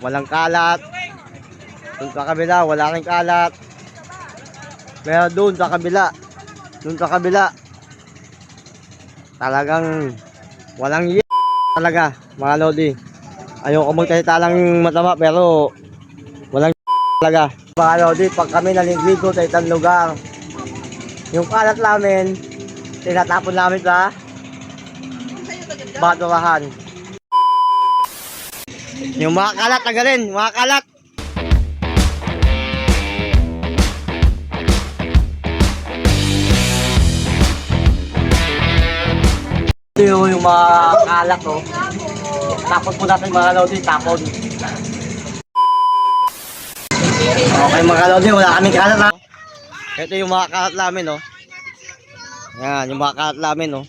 walang kalat. Doon sa kabila, wala ring kalat. Pero doon sa kabila, doon sa kabila, talagang walang y talaga, mga lodi. Ayoko magsalita lang matama pero walang talaga. Mga lodi, pag kami naliligo sa isang lugar, yung kalat namin, tinatapon namin sa baturahan. Yung mga kalat, tagalin, mga kalat. Ito yung, yung mga kalat, oh. Tapon po natin mga lodi, tapon. Okay mga lodi, wala kaming kalat ha. Ito yung mga kalat namin, oh. Yan, yung mga kalat namin, oh.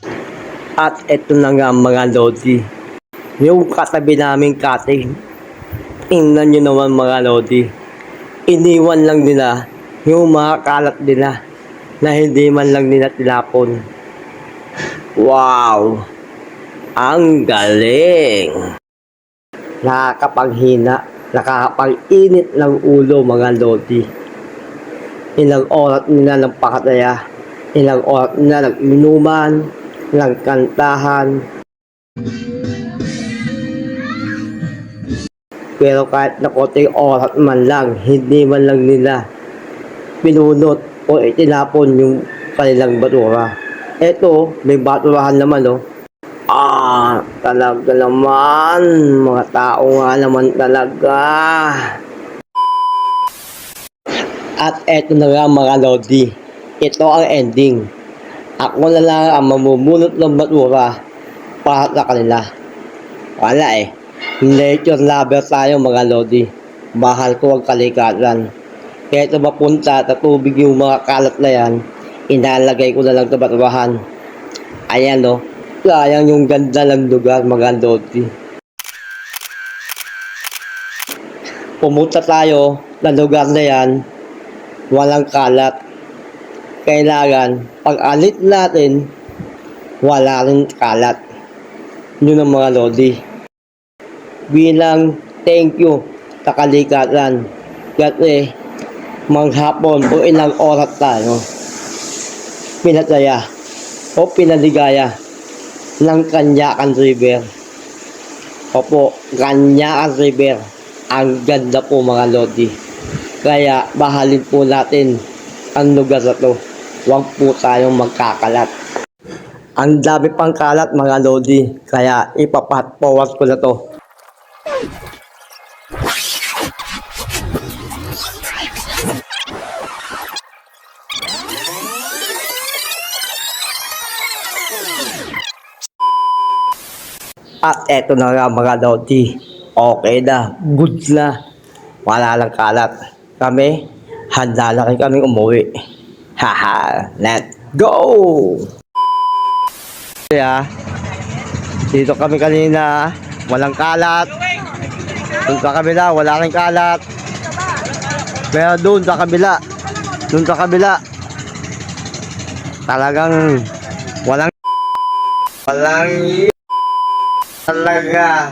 At ito na nga mga lodi. Yung katabi naming cutting. Tingnan nyo naman mga lodi. Iniwan lang nila yung mga kalat nila na hindi man lang nila tinapon. Wow! Ang galing! Nakakapanghina, nakakapag-init ng ulo mga lodi. Ilang oras nila ng pakataya, ilang oras nila ng inuman, ng kantahan. Pero kahit na konting oras man lang, hindi man lang nila pinunot o itinapon yung kanilang batura. Eto, may baturahan naman, oh. Ah, talaga naman. Mga tao nga naman talaga. At eto na nga mga lodi. Ito ang ending. Ako na lang ang mamumulot ng batura para sa kanila. Wala eh. Nature lover tayo mga lodi. Mahal ko ang kalikaran. Kaya ito mapunta sa tubig yung mga kalat na yan, inalagay ko na lang sa baturahan. Ayan no, sayang yung ganda ng lugar mga lodi. Pumunta tayo ng lugar na yan, walang kalat. Kailangan, pag alit natin, wala rin kalat. Yun ang mga lodi. Bilang thank you sa kalikaran. Kasi maghapon o ilang oras tayo pinataya o pinaligaya ng Kanyakan River. Opo, Kanyakan River. Ang ganda po mga lodi. Kaya bahalin po natin ang lugar na to. Huwag po tayong magkakalat. Ang dami pang kalat mga lodi. Kaya ipapat forward ko na to. At eto na nga mga lodi. Okay na. Good na. Wala lang kalat. Kami, handa na rin kaming umuwi. Haha, let's go! Yeah. Dito kami kanina, walang kalat. Doon sa kabila, wala rin kalat. Pero doon sa kabila, doon sa kabila, talagang walang walang talaga.